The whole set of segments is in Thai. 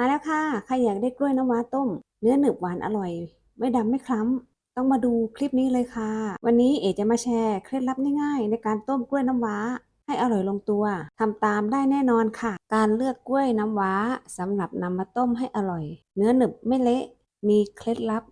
มาแล้วค่ะ ใครอยากได้กล้วยน้ำว้าต้ม เนื้อหนึบหวานอร่อย ไม่ดำไม่คล้ำ ต้องมาดูคลิปนี้เลยค่ะ วันนี้เอ๋จะมาแชร์เคล็ดลับง่ายๆ ในการต้มกล้วยน้ำว้า ให้อร่อยลงตัว ทำตามได้แน่นอนค่ะ การเลือกกล้วยน้ำว้าสำหรับนำมาต้มให้อร่อย เนื้อหนึบไม่เละ มีเคล็ดลับ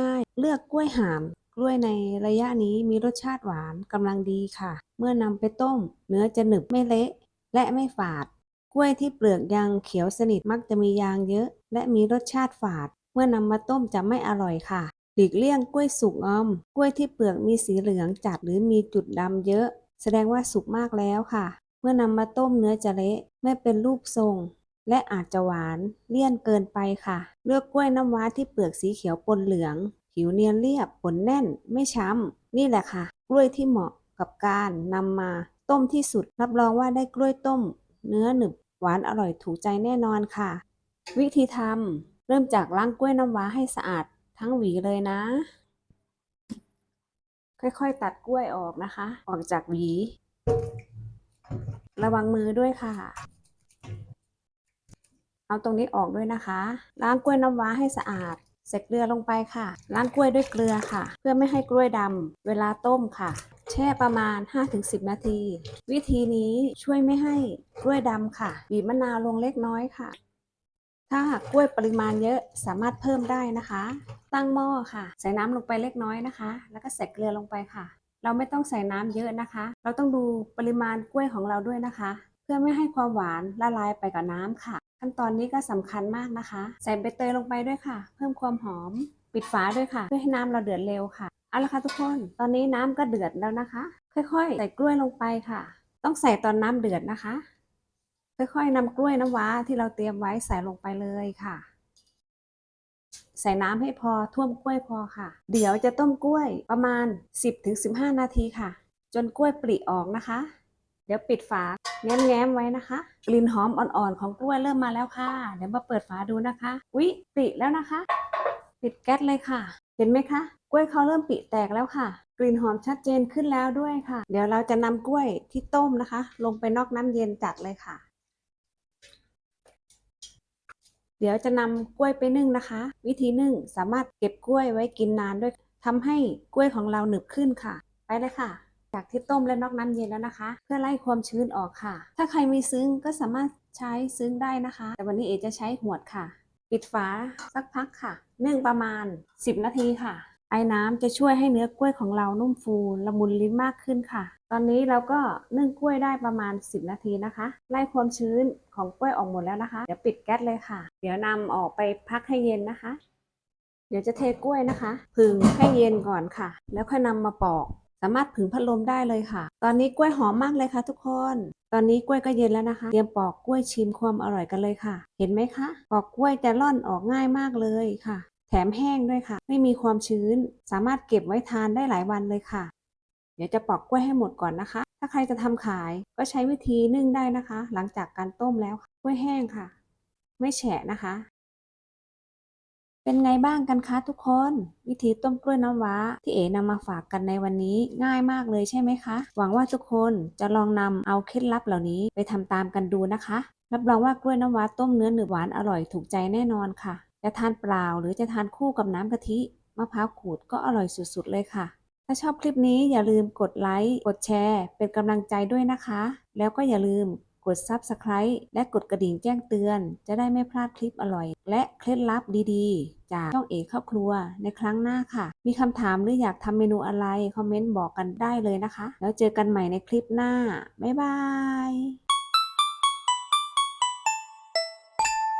ง่ายๆ เลือกกล้วยหาม กล้วยในระยะนี้มีรสชาติหวานกำลังดีค่ะ เมื่อนำไปต้ม เนื้อจะหนึบไม่เละ และไม่ฝาด กล้วยที่เปลือกยังเขียวสนิทมักจะมียางเยอะ และมีรสชาติฝาด เมื่อนำมาต้มจะไม่อร่อยค่ะ หลีกเลี่ยงกล้วยสุกงอม กล้วยที่เปลือกมีสีเหลืองจัดหรือมีจุดดำเยอะ แสดงว่าสุกมากแล้วค่ะ เมื่อนำมาต้มเนื้อจะเละไม่เป็นรูปทรง และอาจจะหวานเลี่ยนเกินไปค่ะ เลือกกล้วยน้ำว้าที่เปลือกสีเขียวปนเหลือง ผิวเนียนเรียบผลแน่น ไม่ช้ำ นี่แหละค่ะ กล้วยที่เหมาะกับการนำมาต้มที่สุด รับรองว่าได้กล้วยต้ม เนื้อหนึบ หวานอร่อยถูกใจแน่นอนค่ะ วิธีทำเริ่มจากล้างกล้วยน้ำว้าให้สะอาดทั้งหวีเลยนะ ค่อยๆ ตัดกล้วยออกนะคะ ออกจากหวี ระวังมือด้วยค่ะ เอาตรงนี้ออกด้วยนะคะ ล้างกล้วยน้ำว้าให้สะอาด ใส่เกลือลงไปค่ะ ล้างกล้วยด้วยเกลือค่ะ เพื่อไม่ให้กล้วยดำเวลาต้มค่ะ แช่ประมาณ 5-10 นาที วิธีนี้ช่วยไม่ให้กล้วยดำค่ะ บีบมะนาวลงเล็กน้อยค่ะ ถ้ากล้วยปริมาณเยอะสามารถเพิ่มได้นะคะ ตั้งหม้อค่ะ ใส่น้ำลงไปเล็กน้อยนะคะ แล้วก็ใส่เกลือลงไปค่ะ เราไม่ต้องใส่น้ำเยอะนะคะ เราต้องดูปริมาณกล้วยของเราด้วยนะคะ เพื่อไม่ให้ความหวานละลายไปกับน้ำค่ะ ขั้นตอนนี้ก็สำคัญมากนะคะ ใส่ใบเตยลงไปด้วยค่ะ เพิ่มความหอม ปิดฝาด้วยค่ะ เพื่อให้น้ำเราเดือดเร็วค่ะ เอาละค่ะทุกคน ตอนนี้น้ำก็เดือดแล้วนะคะ ค่อยๆ ใส่กล้วยลงไปค่ะ ต้องใส่ตอนน้ำเดือดนะคะ ค่อยๆนำกล้วยน้ำว้าที่เราเตรียมไว้ใส่ลงไปเลยค่ะ ใส่น้ำให้พอท่วมกล้วยพอค่ะ เดี๋ยวจะต้มกล้วยประมาณ 10-15 นาทีค่ะ จนกล้วยปริออกนะคะ เดี๋ยวปิดฝาแง้มๆไว้นะคะ กลิ่นหอมอ่อนๆของกล้วยเริ่มมาแล้วค่ะ เดี๋ยวมาเปิดฝาดูนะคะอุ๊ยปิแล้วนะคะ ปิดแก๊สเลยค่ะ เห็นไหมคะ กล้วยเขาเริ่มปิแตกแล้วค่ะ กลิ่นหอมชัดเจนขึ้นแล้วด้วยค่ะ เดี๋ยวเราจะนำกล้วยที่ต้มนะคะ ลงไปนอกน้ำเย็นจัดเลยค่ะ เดี๋ยวจะนำกล้วยไปนึ่งนะคะ วิธีนึ่งสามารถเก็บกล้วยไว้กินนานด้วยทำให้กล้วยของเราหนึบขึ้นค่ะ ไปเลยค่ะ จากที่ต้มและนอกน้ำเย็นแล้วนะคะ เพื่อไล่ความชื้นออกค่ะ ถ้าใครมีซึ้งก็สามารถใช้ซึ้งได้นะคะ แต่วันนี้เอจะใช้หวดค่ะ ปิดฝาสักพักค่ะนึ่งประมาณ 10 นาทีค่ะ ไอ้น้ำจะช่วยให้เนื้อกล้วยของเรานุ่มฟูละมุนลิ้นมากขึ้นค่ะ ตอนนี้เราก็นึ่งกล้วยได้ประมาณ 10 นาทีนะคะ ไล่ความชื้นของกล้วยออกหมดแล้วนะคะ เดี๋ยวปิดแก๊สเลยค่ะ เดี๋ยวนำออกไปพักให้เย็นนะคะ เดี๋ยวจะเทกล้วยนะคะผึ่งให้เย็นก่อนค่ะ แล้วค่อยนำมาปอก สามารถผึ่งพัดลมได้เลยค่ะ ตอนนี้กล้วยหอมมากเลยค่ะ ทุกคน ตอนนี้กล้วยก็เย็นแล้วนะคะ เตรียมปอกกล้วยชิมความอร่อยกันเลยค่ะ เห็นไหมคะ ปอกกล้วยจะร่อนออกง่ายมากเลยค่ะ แถมแห้งด้วยค่ะ ไม่มีความชื้น สามารถเก็บไว้ทานได้หลายวันเลยค่ะ เดี๋ยวจะปอกกล้วยให้หมดก่อนนะคะ ถ้าใครจะทำขายก็ใช้วิธีนึ่งได้นะคะ หลังจากการต้มแล้วกล้วยแห้งค่ะ ไม่แฉะนะคะ เป็นไงบ้างกันคะทุกคน วิธีต้มกล้วยน้ำว้า ที่เอ๋นำมาฝากกันในวันนี้ง่ายมากเลยใช่ไหมคะ หวังว่าทุกคนจะลองนำเอาเคล็ดลับเหล่านี้ไปทำตามกันดูนะคะ รับรองว่ากล้วยน้ำว้าต้มเนื้อหนึบหวานอร่อยถูกใจแน่นอนค่ะ จะทานเปล่าหรือจะทานคู่กับน้ำกะทิมะพร้าวขูดก็อร่อยสุดๆเลยค่ะ ถ้าชอบคลิปนี้อย่าลืมกดไลค์กดแชร์ เป็นกำลังใจด้วยนะคะ แล้วก็อย่าลืม กด Subscribe และกดกระดิ่งแจ้งเตือน จะได้ไม่พลาดคลิปอร่อย และเคล็ดลับดีๆ จากช่องเอกครอบครัวในครั้งหน้าค่ะ มีคำถามหรืออยากทำเมนูอะไร คอมเมนต์บอกกันได้เลยนะคะ แล้วเจอกันใหม่ในคลิปหน้า บ๊ายบาย